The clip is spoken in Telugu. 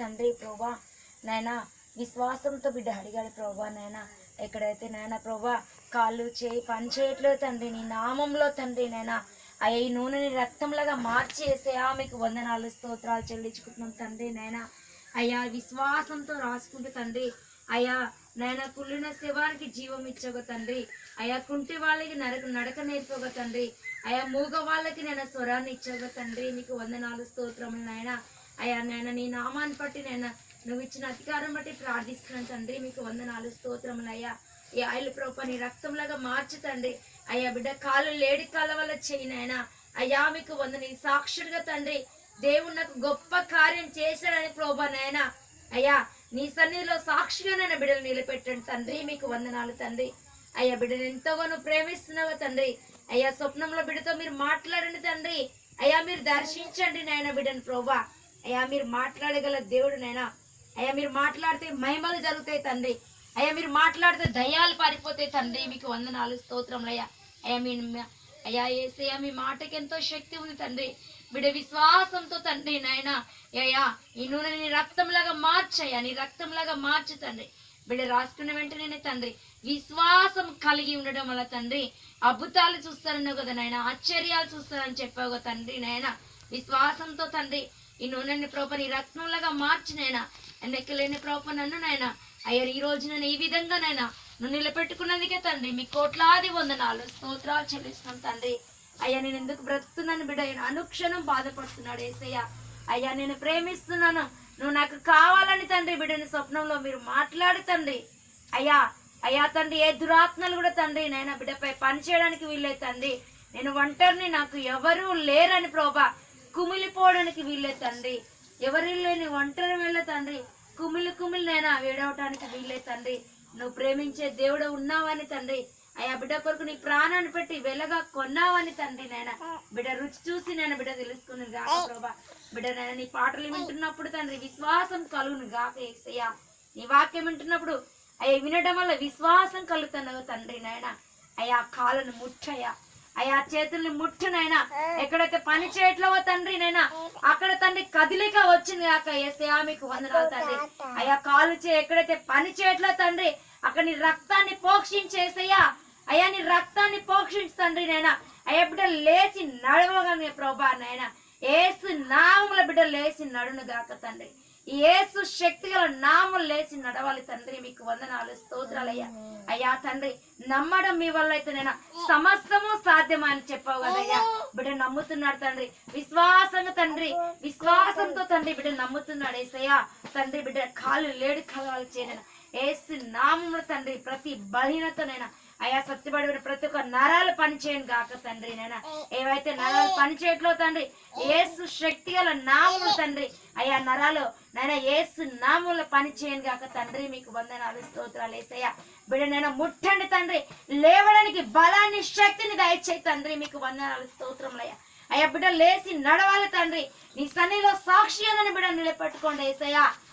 తండ్రి ప్రభా నాయన విశ్వాసంతో బిడ్డ అడిగాడు ప్రభా నాయన. ఎక్కడైతే నాయన ప్రభా కాళ్ళు చేయి పని చేయట్లేదు తండ్రి నీ నామంలో తండ్రి నాయన. అయ్యా ఈ నూనెని రక్తంలాగా మార్చేసే మీకు వందనాలు స్తోత్రాలు చెల్లించుకుంటున్నాం తండ్రి నాయన. అయ్యా విశ్వాసంతో రాసుకుంటూ తండ్రి. అయ్యా నాయన కుళ్ళిన శివానికి జీవం ఇచ్చగ తండ్రి. అయ్యా కుంటి వాళ్ళకి నరక నడక నేర్పోగ తండ్రి. అయ్యా మూగ వాళ్ళకి నేను స్వరాన్ని ఇచ్చగ తండ్రి. నీకు వందనాలు స్తోత్రములు నాయన. అయ్యా నాయన నీ నామాన్ని బట్టి నేను నువ్వు ఇచ్చిన అధికారం బట్టి ప్రార్థిస్తున్నాను తండ్రి. మీకు వందనాలు స్తోత్రములు అయ్యా. ఈ ఆయిల్ ప్రోప నీ రక్తంలాగా మార్చు తండ్రి. అయ్యా బిడ్డ కాళ్ళు లేడి కాళ్ళ వల్ల చేయి నాయన. అయ్యా మీకు వందని సాక్షుడిగా తండ్రి దేవుడు నాకు గొప్ప కార్యం చేశాడని ప్రోభా నాయన. అయ్యా నీ సన్నిధిలో సాక్షిగా నేను బిడ్డలు నిలబెట్టండి తండ్రి. మీకు వందనాలు తండ్రి. అయ్యా బిడ్డను ఎంతగానో ప్రేమిస్తున్నావా తండ్రి. అయ్యా స్వప్నంలో బిడ్డతో మీరు మాట్లాడండి తండ్రి. అయ్యా మీరు దర్శించండి నాయన బిడ్డను ప్రోభా. అయ్యా మీరు మాట్లాడగల దేవుడు నైనా. అయ్యా మీరు మాట్లాడితే మహిమలు జరుగుతాయి తండ్రి. అయ్యా మీరు మాట్లాడితే దయాలు పారిపోతాయి తండ్రి. మీకు వందనాలు స్తోత్రములు అయ్యా. అయ్యా మీ అయ్యా ఏసయ్యా మీ మాటకి ఎంతో శక్తి ఉంది తండ్రి. బిడ్డ విశ్వాసంతో తండ్రి నాయన అయ్యా ఈ నూనె నీ రక్తంలాగా మార్చయ్యా నీ రక్తంలాగా మార్చు తండ్రి. బిడ్డ రాసుకున్న వెంటనే తండ్రి విశ్వాసం కలిగి ఉండడం వల్ల తండ్రి అద్భుతాలు చూస్తారన్నావు కదా నాయన ఆశ్చర్యాలు చూస్తారని చెప్పావు కదా తండ్రి నాయన విశ్వాసంతో తండ్రి ఈ నూనెని ప్రోప నీ రత్నంలాగా మార్చి నాయన. ఎన్నెక్కలేని ప్రోప నన్ను నాయన. అయ్యా ఈ రోజు నేను ఈ విధంగా నైనా నువ్వు నిలబెట్టుకున్నందుకే తండ్రి మీ కోట్లాది వందనాలు స్తోత్రాలు చెల్లిస్తున్నాం తండ్రి. అయ్యా నేను ఎందుకు బ్రతుకుతున్నాను బిడ్డ? ఆయన అనుక్షణం బాధపడుతున్నాడు ఏసయ్య. అయ్యా నేను ప్రేమిస్తున్నాను. నువ్వు నాకు కావాలని తండ్రి బిడ్డని స్వప్నంలో మీరు మాట్లాడు తండ్రి. అయ్యా అయ్యా తండ్రి ఏ దురాత్మలు కూడా తండ్రి నైనా బిడ్డపై పని చేయడానికి వీళ్ళే తండ్రి. నేను ఒంటరిని నాకు ఎవరూ లేరని ప్రోభా కుమిలిపోవడానికి వీళ్ళే తండ్రి. ఎవరు లేని ఒంటరి వెళ్ళ తండ్రి. కుమిలి కుమిలి నైనా వేడవటానికి వీళ్ళే తండ్రి. నువ్వు ప్రేమించే దేవుడు ఉన్నావని తండ్రి. అయ్యా బిడ్డ కొరకు నీ ప్రాణాన్ని పెట్టి వెలగా కొన్నావని తండ్రి నాయన బిడ్డ రుచి చూసి నేను బిడ్డ తెలుసుకుని గాక ప్రభా. బిడ్డ నాయన నీ పాటలు వింటున్నప్పుడు తండ్రి విశ్వాసం కలుగును గాక ఏసయ్యా. నీ వాక్యం వింటున్నప్పుడు అయ్యా వినడం వల్ల విశ్వాసం కలుగుతున్నావు తండ్రి నాయన అయ్యా కాళ్ళను ముట్టయ్యా. అయ్యా చేతుల్ని ముట్టునైనా ఎక్కడైతే పని చేయట్లేవో తండ్రి నైనా అక్కడ తండ్రి కదిలిక వచ్చింది కాక ఏసయా మీకు వందనాలు తండ్రి. అయ్యా కాలు చే ఎక్కడైతే పని చేయట్లే తండ్రి అక్కడ నీ రక్తాన్ని పోక్షించేసయ్యా అయ్యా నీ రక్తాన్ని పోక్షించు తండ్రి నైనా అయ్యా బిడ్డ లేచి నడవగలనే ప్రభా నైనా. ఏసు నామముల బిడ్డ లేచి నడును గాక తండ్రి. ఏసు శక్తి గల నామం లేచి నడవాలి తండ్రి మీకు వందనాలు స్తోత్రాలయ్యా అయ్యా. తండ్రి నమ్మడం మీ వల్ల అయితే నేను సమస్తము సాధ్యమని చెప్పావు కదయ్యా బిడ్డ నమ్ముతున్నాడు తండ్రి. విశ్వాసంగా తండ్రి విశ్వాసంతో తండ్రి బిడ్డ నమ్ముతున్నాడు ఏసయ్యా. తండ్రి బిడ్డ కాలు లేడు కలవాలి చేయను ఏసు నామములు తండ్రి ప్రతి బలహీనతనైనా అయ్యా సత్యపడిన ప్రతి ఒక్క నరాలు పనిచేయను గాక తండ్రి నైనా ఏవైతే నరాలు పనిచేయట్లో తండ్రి ఏసు శక్తి గల నాములు తండ్రి అయ్యా నరాలు నైనా ఏసు నాములు పనిచేయను గాక తండ్రి మీకు వందనాలు స్తోత్రాలు ఏసయ్యా. బిడ్డ ముట్టండి తండ్రి లేవడానికి బలాన్ని శక్తిని దయచేయి తండ్రి మీకు వందనాలు స్తోత్రములయ్యా అయ్యా. బిడ్డ లేచి నడవాలి తండ్రి నీ సన్నిలో సాక్షి అని బిడ్డ నిలబెట్టుకోండి ఏసయ్యా.